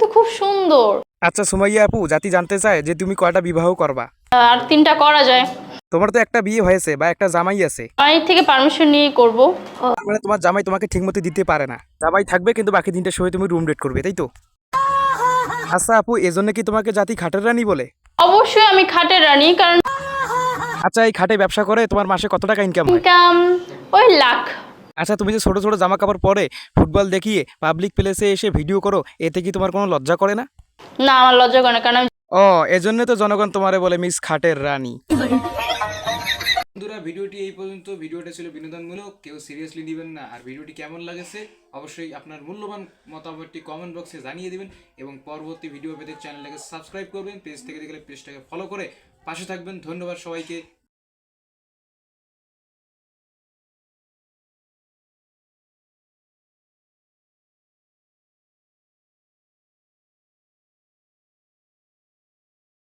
তো খুব সুন্দর। আচ্ছা সুমাইয়া আপু জাতি জানতে চায় যে তুমি কয়টা বিবাহ করবা? আর তিনটা করা যায়। তোমার তো একটা বিয়ে হয়েছে বা একটা জামাই আছে। বাড়ির থেকে পারমিশন নিয়ে করব। মানে তোমার জামাই তোমাকে ঠিকমতো দিতে পারে না। জামাই থাকবে কিন্তু বাকি তিনটার সময় তুমি রুম ডেট করবে তাই তো? আচ্ছা আপু এজন্য কি তোমাকে জাতি খাটের রানী বলে? অবশ্যই আমি খাটের রানী কারণ আচ্ছা এই খাটে ব্যবসা করে তোমার মাসে কত টাকা ইনকাম হয়? ইনকাম ওই লাখ। আচ্ছা তুমি যে ছোট ছোট জামা কাপড় পরে ফুটবল দেখিয়ে পাবলিক প্লেসে এসে ভিডিও করো এতে কি তোমার কোনো লজ্জা করে না? না আমার লজ্জা করে না কারণ ও এজন্য তো জনগণ তোমারে বলে মিস খাটের রানী। বন্ধুরা ভিডিওটি এই পর্যন্ত। ভিডিওটা ছিল বিনোদনমূলক কেউ সিরিয়াসলি নেবেন না। আর ভিডিওটি কেমন লাগেছে অবশ্যই আপনার মূল্যবান মতামতটি কমেন্ট বক্সে জানিয়ে দিবেন এবং পরবর্তী ভিডিও পেতে চ্যানেলটাকে সাবস্ক্রাইব করবেন। পেজ থেকে দেখলে পেজটাকে ফলো করে পাশে থাকবেন। ধন্যবাদ সবাইকে।